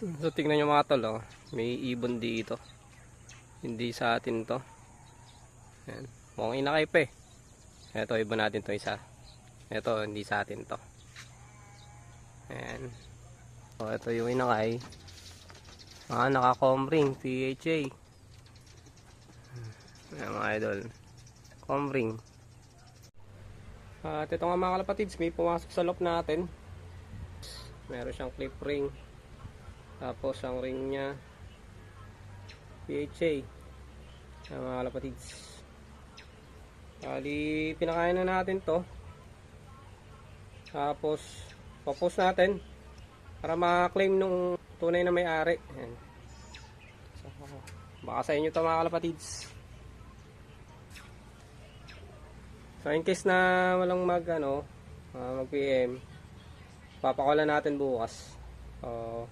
So tingnan nyo mga tol, oh. may ibon dito. Hindi sa atin to. Ayan. Mukhang inakay eh. Ito, ibon natin to isa. Ito, hindi sa atin to. Ayan. So, ito yung inakay. Ah, naka-comring, PHA. Ayan mga idol. Comring. At ito nga mga kalapatids, may pumasok sa loop natin. Meron siyang clip ring. Tapos ang ring niya PHA. Ayan mga kalapatids. Bali, pinakain na natin to. Tapos, papost natin para ma-claim nung tunay na may-ari. Ayan. So, baka sa inyo to mga kalapatids. So, in case na walang mag, ano, ah, mag PM, papakulan natin bukas. So,